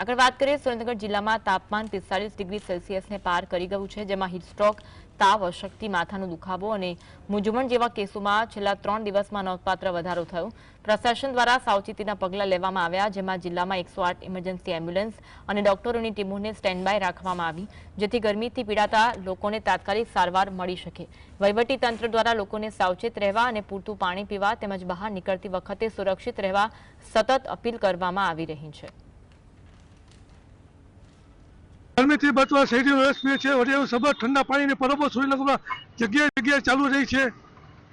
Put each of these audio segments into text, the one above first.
આગળ વાત કરીએ, સુરેન્દ્રનગર જિલ્લામાં તાપમાન પિસ્તાલીસ ડિગ્રી સેલ્સિયસને પાર કરી ગયું છે, જેમાં હીટસ્ટ્રોક, તાવ, અશક્તિ, માથાનો દુખાવો અને મૂંઝવણ જેવા કેસોમાં છેલ્લા ત્રણ દિવસમાં નોંધપાત્ર વધારો થયો. પ્રશાસન દ્વારા સાવચેતીના પગલાં લેવામાં આવ્યા, જેમાં જિલ્લામાં એકસો ઇમરજન્સી એમ્બ્યુલન્સ અને ડોક્ટરોની ટીમોને સ્ટેન્ડબાય રાખવામાં આવી, જેથી ગરમીથી પીડાતા લોકોને તાત્કાલિક સારવાર મળી શકે. વહીવટી તંત્ર દ્વારા લોકોને સાવચેત રહેવા અને પૂરતું પાણી પીવા તેમજ બહાર નીકળતી વખતે સુરક્ષિત રહેવા સતત અપીલ કરવામાં આવી રહી છે. ગરમીથી બચવા શેરીનો રસ પીએ છે વડે સબર ઠંડા પાણીની પરબો સુરેન્દ્રનગરમાં જગ્યાએ જગ્યાએ ચાલુ રહી છે.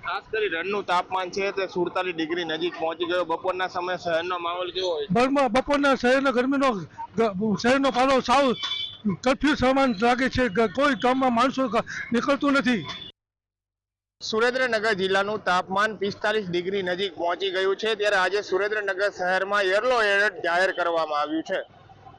ખાસ કરી રણનું તાપમાન છે તે સુડતાલીસ ડિગ્રી નજીક પહોંચી ગયો. બપોરના સમયે શહેરનો માહોલ કેવો હોય બપોરના શહેરના ગરમીનો શહેરનો પારો સાવ કરફ્યુ સમાન લાગે છે. કોઈ ગામમાં માણસો નીકળતું નથી. સુરેન્દ્રનગર જિલ્લાનું તાપમાન પિસ્તાલીસ ડિગ્રી નજીક પહોંચી ગયું છે. ત્યારે આજે સુરેન્દ્રનગર શહેરમાં યલો એલર્ટ જાહેર કરવામાં આવ્યું છે.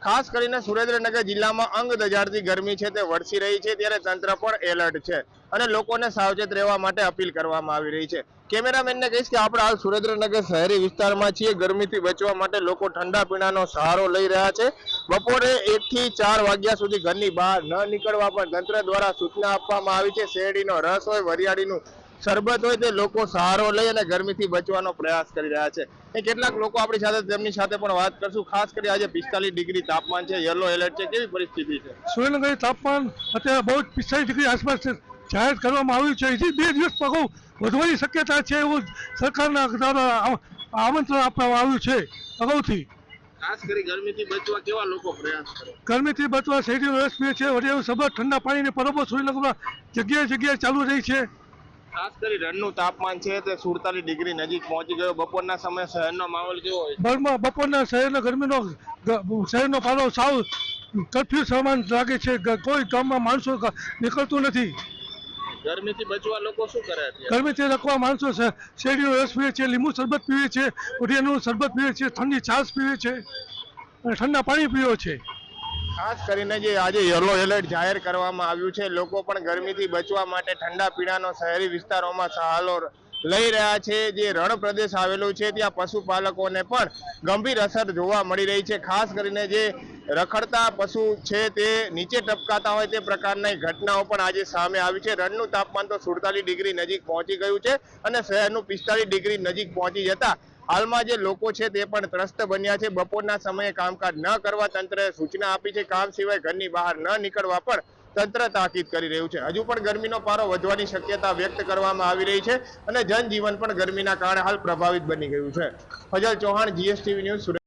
ખાસ કરીને સુરેન્દ્રનગર જિલ્લામાં અંગ દજાડતી ગરમી છે, તે વરસી રહી છે, ત્યારે તંત્ર પણ એલર્ટ છે અને લોકોને સાવચેત રહેવા માટે અપીલ કરવામાં આવી રહી છે. કેમેરામેનને કહીશ કે આપણે હાલ સુરેન્દ્રનગર શહેરી વિસ્તારમાં છીએ, ગરમીથી બચવા માટે લોકો ઠંડા પીણાનો સહારો લઈ રહ્યા છે. બપોરે એકથી ચાર વાગ્યા સુધી ઘરની બહાર ન નીકળવા પણ તંત્ર દ્વારા સૂચના આપવામાં આવી છે. શેરડીનો રસ હોય, વરિયાળીનું શરબત હોય તે લોકો સહારો લઈ અને ગરમીથી બચવાનો પ્રયાસ કરી રહ્યા છે. એ કેટલાક લોકો આપણી સાથે તેમની સાથે પણ વાત કરશું. ખાસ કરી આજે પિસ્તાલીસ ડિગ્રી તાપમાન છે યલો એલર્ટ છે. કેવી પરિસ્થિતિ છે? સુરેન્દ્રનગર તાપમાન અત્યારે બહુ જ પિસ્તાલીસ ડિગ્રી આસપાસ જાહેર કરવામાં આવ્યું છે. હજી બે દિવસ અગાઉ વધવાની શક્યતા છે એવું સરકારના દ્વારા આમંત્રણ આપવામાં આવ્યું છે અગાઉથી ખાસ કરી ગરમીથી બચવા કેવા લોકો પ્રયાસ કરે? ગરમીથી બચવા શેરીનો રસ પીએ છે. વડિયાનું સબત ઠંડા પાણીની પરબો સુરેન્દ્રનગરમાં જગ્યાએ જગ્યાએ ચાલુ રહી છે. ખાસ કરી રણનું તાપમાન છે તે સુડતાલીસ ડિગ્રી નજીક પહોંચી ગયો. બપોરના સમયે શહેરનો માહોલ કેવો હોય? બપોરના શહેરના ગરમીનો શહેરનો પારો સાવ કરફ્યુ સમાન લાગે છે. કોઈ ગામમાં માણસો નીકળતું નથી. ગરમીથી બચવા લોકો શું કરે ગરમીથી રખવા માણસો શેરડીનો રસ પીવે છે લીંબુ શરબત પીવે છે ઉડિયાનું શરબત પીવે છે ઠંડી છાશ પીવે છે અને ઠંડા પાણી પીવે છે. ખાસ કરીને જે આજે યલો એલર્ટ જાહેર કરવામાં આવ્યું છે, લોકો પણ ગરમીથી બચવા માટે ઠંડા પીણાનો શહેરી વિસ્તારોમાં સહારો લઈ રહ્યા છે. જે રણ પ્રદેશ આવેલું છે, ત્યાં પશુપાલકોને પણ ગંભીર અસર જોવા મળી રહી છે. ખાસ કરીને જે રખડતા પશુ છે, તે નીચે ટપકાતા હોય તે પ્રકારની ઘટનાઓ પણ આજે સામે આવી છે. રણનું તાપમાન તો સુડતાલીસ ડિગ્રી નજીક પહોંચી ગયું છે અને શહેરનું પિસ્તાલીસ ડિગ્રી નજીક પહોંચી જતા હાલમાં જે લોકો છે તે પણ ત્રસ્ત બન્યા છે. બપોરના સમયે કામકાજ ન કરવા તંત્રએ સૂચના આપી છે. કામ સિવાય ઘરની બહાર ન નીકળવા પણ તંત્ર તાકીદ કરી રહ્યું છે. હજુ પણ ગરમીનો પારો વધવાની શક્યતા વ્યક્ત કરવામાં આવી રહી છે અને જનજીવન પણ ગરમીના કારણે હાલ પ્રભાવિત બની ગયું છે. Fazal Chauhan, GSTV news